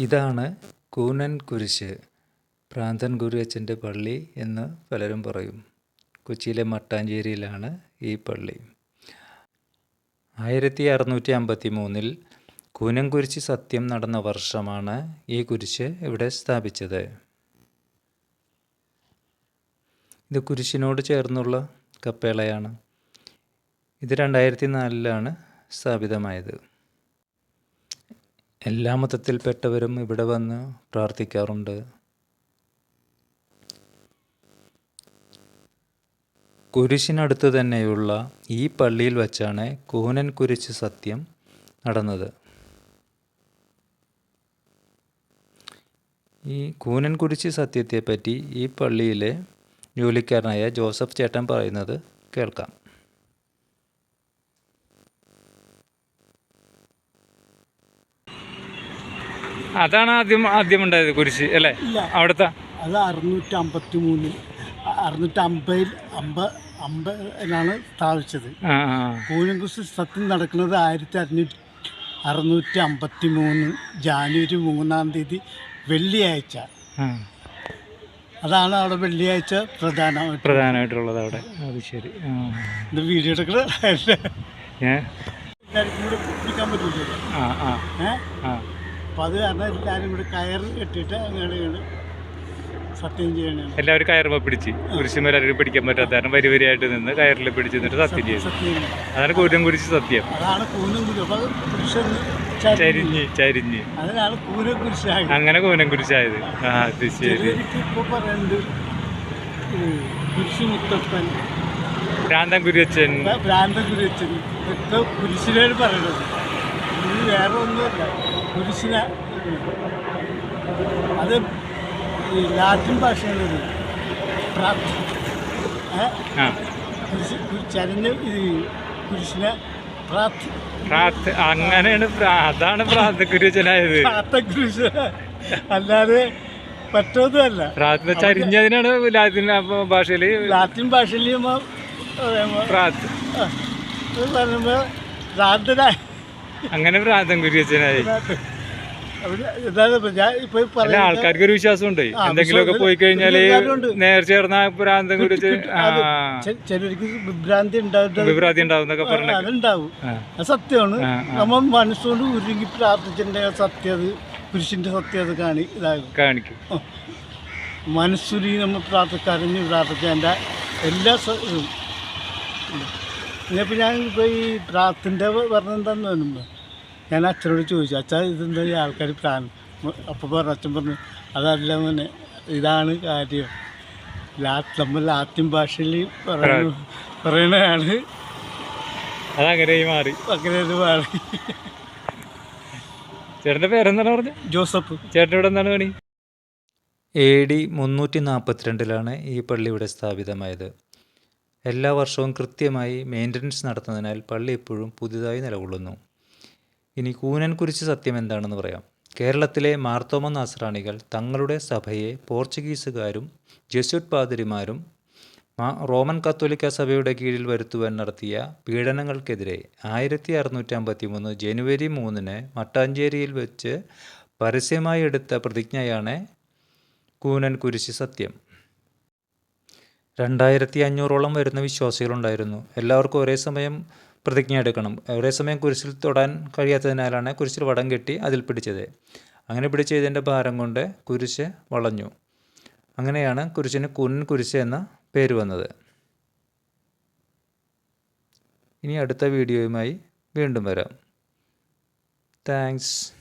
ഇതാണ് കൂനൻ കുരിശ്. പ്രാന്തൻ ഗുരുവച്ചന്റെ പള്ളി എന്ന് പലരും പറയും. കൊച്ചിയിലെ മട്ടാഞ്ചേരിയിലാണ് ഈ പള്ളി. ആയിരത്തി അറുന്നൂറ്റി അമ്പത്തി മൂന്നിൽ കൂനൻകുരിശ് സത്യം നടന്ന വർഷമാണ് ഈ കുരിശ് ഇവിടെ സ്ഥാപിച്ചത്. ഇത് കുരിശിനോട് ചേർന്നുള്ള കപ്പേളയാണ്. ഇത് രണ്ടായിരത്തി നാലിലാണ് സ്ഥാപിതമായത്. എല്ലാ മതത്തിൽപ്പെട്ടവരും ഇവിടെ വന്ന് പ്രാർത്ഥിക്കാറുണ്ട്. കുരിശിനടുത്ത് തന്നെയുള്ള ഈ പള്ളിയിൽ വച്ചാണ് കൂനൻ കുരിശ് സത്യം നടന്നത്. ഈ കൂനൻ കുരിശ് സത്യത്തെപ്പറ്റി ഈ പള്ളിയിലെ ജോലിക്കാരനായ ജോസഫ് ചേട്ടൻ പറയുന്നത് കേൾക്കാം. അതാണ് ആദ്യം ആദ്യം ഉണ്ടായത് കുരിശ് അല്ലേ? അവിടുത്തെ? അത് അറുന്നൂറ്റി അമ്പത്തി മൂന്നിൽ അറുന്നൂറ്റി അമ്പതിൽ അമ്പ അമ്പതിലാണ് സ്ഥാപിച്ചത് ആ സത്യം നടക്കുന്നത് ആയിരത്തി അറുന്നൂറ്റി അറുന്നൂറ്റി അമ്പത്തി മൂന്ന് ജാനുവരി മൂന്നാം തീയതി വെള്ളിയാഴ്ച. അതാണ് അവിടെ വെള്ളിയാഴ്ച പ്രധാനമായിട്ട് പ്രധാനമായിട്ടുള്ളത് അവിടെ. അത് ശരി. ഇത് വീഡിയോ ഏ? പിടിക്കാൻ പറ്റില്ല ആ ആ. ഏഹ് ആ. അപ്പം അത് കാരണം എല്ലാവരും കൂടി കയറ് കെട്ടിയിട്ട് ഇങ്ങനെ സത്യം ചെയ്യണം എല്ലാവരും കയറുമ്പോ പിടിച്ച്. കുരിശുമാരും പിടിക്കാൻ പറ്റാത്ത കാരണം വരി വരിയായിട്ട് നിന്ന് കയറിൽ പിടിച്ച് നിന്നിട്ട് സത്യം ചെയ്തു ചെയ്യണം. അതാണ് കൂനം കുരിശ് സത്യം. അതാണ് കൂനം അപ്പോൾ ചരിഞ്ഞ്. ചരിഞ്ഞ് അങ്ങനെ കൂനം കുരിശായത്. ആ അത് ശരി. ഭ്രാന്തൻ കുരിയച്ചൻ ഭ്രാന്ത കുരിച്ചൻ ഇതൊക്കെ കുരിശിനോട് പറയണത്. ഇത് വേറെ ഒന്നുമല്ല. കുരിശിന അത് ഈ ലാറ്റിൻ ഭാഷയിലൊരു പ്രാർത്ഥന കുരിശ് ചരിഞ്ഞ ഈ കുരിശിനെ പ്രാർത്ഥ പ്രാർത്ഥ അങ്ങനെയാണ് അതാണ് ഭ്രാന്തൻ കുരിയച്ചനായത് പ്രാർത്ഥ കുരിശ് അല്ലാതെ മറ്റൊന്നുമല്ല പ്രാർത്ഥന ചരിഞ്ഞതിനാണ് ലാറ്റിൻ ഭാഷയിൽ ലാറ്റിൻ ഭാഷയിൽ നമ്മൾ പറയുമ്പോൾ പ്രാർത്ഥ ആ, പറയുമ്പോൾ പ്രാർത്ഥന അങ്ങനെ പ്രാന്തം കുരിയച്ചനായി ആൾക്കാർക്ക് ഒരു വിശ്വാസം ഉണ്ട് എന്തെങ്കിലും എന്തെങ്കിലുമൊക്കെ പോയി കഴിഞ്ഞാൽ നേർച്ച. നേർ ചേർന്ന ഭ്രാന്തം കുരിച്ച് വിഭ്രാന്തി ഉണ്ടാവും വിഭ്രാന്തി ഉണ്ടാവുന്നൊക്കെ പറഞ്ഞു അതുണ്ടാവും. സത്യമാണ്. നമ്മൾ മനസ്സുകൊണ്ട് ഉരുങ്ങി പ്രാർത്ഥിച്ചിട്ടുണ്ടെങ്കിൽ സത്യം അത് പുരുഷന്റെ സത്യം അത് കാണി ഇതാകും. കാണിക്കും. മനസ്സുരി നമ്മൾ പ്രാർത്ഥിച്ച് കരഞ്ഞ് പ്രാർത്ഥിച്ചതിന്റെ എല്ലാ ഇതും ഇനിയിപ്പോൾ ഞാൻ ഇപ്പോൾ ഈ പ്രാർത്ഥന്റെ പറഞ്ഞെന്താന്ന് പറയുമ്പോൾ ഞാൻ അച്ഛനോട് ചോദിച്ചു അച്ഛാ ഇതെന്താ ഈ ആൾക്കാർ പ്രാൻ അപ്പോൾ പറഞ്ഞു അച്ഛൻ പറഞ്ഞു അതല്ല മോനെ ഇതാണ് കാര്യം. ലാറ്റ് നമ്മൾ ലാത്തിൻ ഭാഷയിൽ പറയുന്നു പറയണതാണ്. അതങ്ങനെ മാറി. അങ്ങനെ മാറി. ചേട്ടന്റെ പേരെന്താണ് പറഞ്ഞത് ജോസഫ്. ചേട്ടൻ ഇവിടെ എന്താണ് പണി? എ ഡി മുന്നൂറ്റി നാൽപ്പത്തിരണ്ടിലാണ് ഈ പള്ളി ഇവിടെ സ്ഥാപിതമായത്. എല്ലാ വർഷവും കൃത്യമായി മെയിന്റനൻസ് നടത്തുന്നതിനാൽ പള്ളി എപ്പോഴും പുതിയതായി നിലകൊള്ളുന്നു. ഇനി കൂനൻ കുരിശ് സത്യം എന്താണെന്ന് പറയാം. കേരളത്തിലെ മാർത്തോമ നാസ്രാണികൾ തങ്ങളുടെ സഭയെ പോർച്ചുഗീസുകാരും ജെസ്യൂട്ട് പാതിരിമാരും റോമൻ കത്തോലിക്ക സഭയുടെ കീഴിൽ വരുത്തുവാൻ നടത്തിയ പീഡനങ്ങൾക്കെതിരെ ആയിരത്തി അറുന്നൂറ്റി അമ്പത്തി മൂന്ന് ജനുവരി മൂന്നിന് മട്ടാഞ്ചേരിയിൽ വെച്ച് പരസ്യമായി എടുത്ത പ്രതിജ്ഞയാണ് കൂനൻ കുരിശി സത്യം. രണ്ടായിരത്തി അഞ്ഞൂറോളം വരുന്ന വിശ്വാസികളുണ്ടായിരുന്നു. എല്ലാവർക്കും ഒരേ സമയം പ്രതിജ്ഞ എടുക്കണം. ഒരേ സമയം കുരിശിൽ തൊടാൻ കഴിയാത്തതിനാലാണ് കുരിശിൽ വടം കെട്ടി അതിൽ പിടിച്ചത്. അങ്ങനെ പിടിച്ചതിന്റെ ഭാരം കൊണ്ട് കുരിശ് വളഞ്ഞു. അങ്ങനെയാണ് കുരിശിന് കുൻ കുരിശ് എന്ന പേര് വന്നത്. ഇനി അടുത്ത വീഡിയോയുമായി വീണ്ടും വരാം. താങ്ക്സ്.